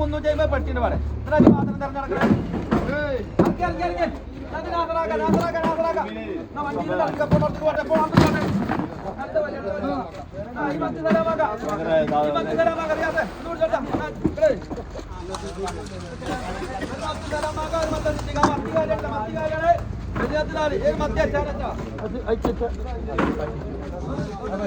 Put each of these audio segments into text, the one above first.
മുന്നൂറ്റി അമ്പത് പെട്ടിന്റെ പാടെ മാത്രം തെരഞ്ഞെടുക്കണേ. ഇറക്കി ഇറക്കി ഇറക്കി. നാസറാക്ക നാസറാക്ക നാസറാക്ക. വണ്ടിയിൽ നടക്കുക പുറത്തേക്ക് പോട്ടെ പുറത്തേക്ക് പോട്ടെ ഈ മത്തി തരാമാക്ക ഈ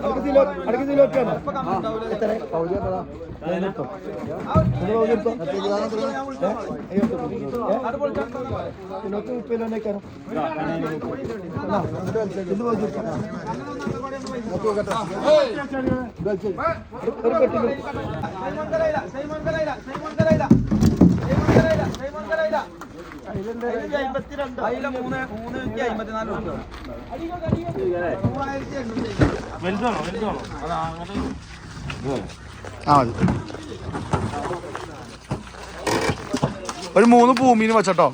വിളിച്ചോട്ടാ ആ, ഇവിടെ. ഒരു മത്തി തരാമാക്ക ഒരു മത്തി ചിറ്റിക്ക മത്തി കാര്യമല്ല മത്തി കാര്യമാണ് ശരീരത്തിലാണ് ഏത് മത്തി അച്ചാറച്ചാ ഒന്ന് തീക്കൊന്ന് തരാമാക്ക ഒന്ന് തീക്കൊന്ന് തരാമാക്ക ഒന്ന് തീക്ക് തരാമാക്ക നമുക്ക് സൂതാൻ വേണം സൂതാൻ വേണം വരാൻ വേണം സൂതാൻ വേണം വരാൻ വേണം വാങ്ങിച്ച് വാങ്ങിച്ച് അഭിവേ ഇറക്കിട്ട് വാ അഭിവേ ഇറക്കിട്ട് വാ ഞാൻ പോരട്ടെ ഞാൻ പോരെ രണ്ട് മീനാണ് ഉണ്ടാവുക അതിൽ മൂന്ന് മൂന്ന് അമ്പത്തിനാല് മൂവായിരത്തി അങ്ങനെ ആ മതി. ഒരു മൂന്ന് ഭൂമിയിൽ വെച്ചട്ടോ